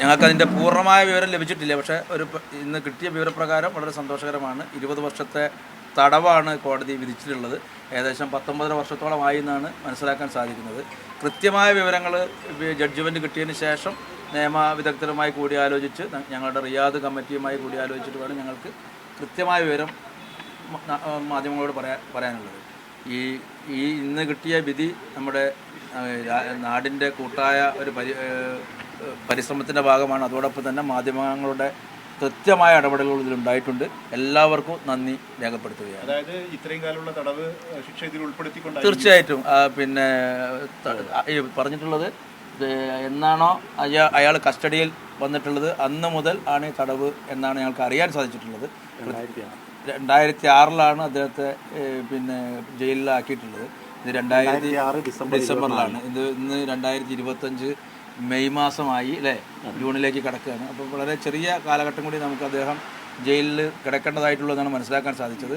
ഞങ്ങൾക്ക് അതിന്റെ പൂർണമായ വിവരം ലഭിച്ചിട്ടില്ല. പക്ഷേ ഒരു ഇന്ന് കിട്ടിയ വിവരപ്രകാരം വളരെ സന്തോഷകരമാണ്. ഇരുപത് വർഷത്തെ തടവാണ് കോടതി വിധിച്ചിട്ടുള്ളത്. ഏകദേശം പത്തൊമ്പതര വർഷത്തോളമായി എന്നാണ് മനസ്സിലാക്കാൻ സാധിക്കുന്നത്. കൃത്യമായ വിവരങ്ങൾ ജഡ്ജ്മെന്റ് കിട്ടിയതിന് ശേഷം നിയമ വിദഗ്ധരുമായി കൂടിയാലോചിച്ച് ഞങ്ങളുടെ റിയാദ് കമ്മിറ്റിയുമായി കൂടിയാലോചിച്ചിട്ട് വേണം ഞങ്ങൾക്ക് കൃത്യമായ വിവരം മാധ്യമങ്ങളോട് പറയാൻ പറയാനുള്ളത്. ഈ ഈ ഇന്ന് കിട്ടിയ വിധി നമ്മുടെ നാടിന്റെ കൂട്ടായ ഒരു പരി പരിശ്രമത്തിന്റെ ഭാഗമാണ്. അതോടൊപ്പം തന്നെ മാധ്യമങ്ങളുടെ കൃത്യമായ ഇടപെടലുകൾ ഇതിലുണ്ടായിട്ടുണ്ട്. എല്ലാവർക്കും നന്ദി രേഖപ്പെടുത്തുകയാണ്. അതായത് ഇത്രയും കാലമുള്ള തടവ് ശിക്ഷ ഇതിൽ ഉൾപ്പെടുത്തിക്കൊണ്ട് തീർച്ചയായിട്ടും. പിന്നെ പറഞ്ഞിട്ടുള്ളത് എന്നാണോ അയാൾ അയാൾ കസ്റ്റഡിയിൽ വന്നിട്ടുള്ളത് അന്ന് മുതൽ ആണ് ഈ തടവ് എന്നാണ് ഞങ്ങൾക്ക് അറിയാൻ സാധിച്ചിട്ടുള്ളത്. രണ്ടായിരത്തി ആറിലാണ് അദ്ദേഹത്തെ പിന്നെ ജയിലിലാക്കിയിട്ടുള്ളത്. ഇത് രണ്ടായിരത്തി ആറ് ഡിസംബറിലാണ്. ഇത് ഇന്ന് രണ്ടായിരത്തി ഇരുപത്തഞ്ച് മെയ് മാസമായി അല്ലേ ജൂണിലേക്ക് കിടക്കുകയാണ്. അപ്പോൾ വളരെ ചെറിയ കാലഘട്ടം കൂടി നമുക്ക് അദ്ദേഹം ജയിലിൽ കിടക്കേണ്ടതായിട്ടുള്ളതാണ് മനസ്സിലാക്കാൻ സാധിച്ചത്.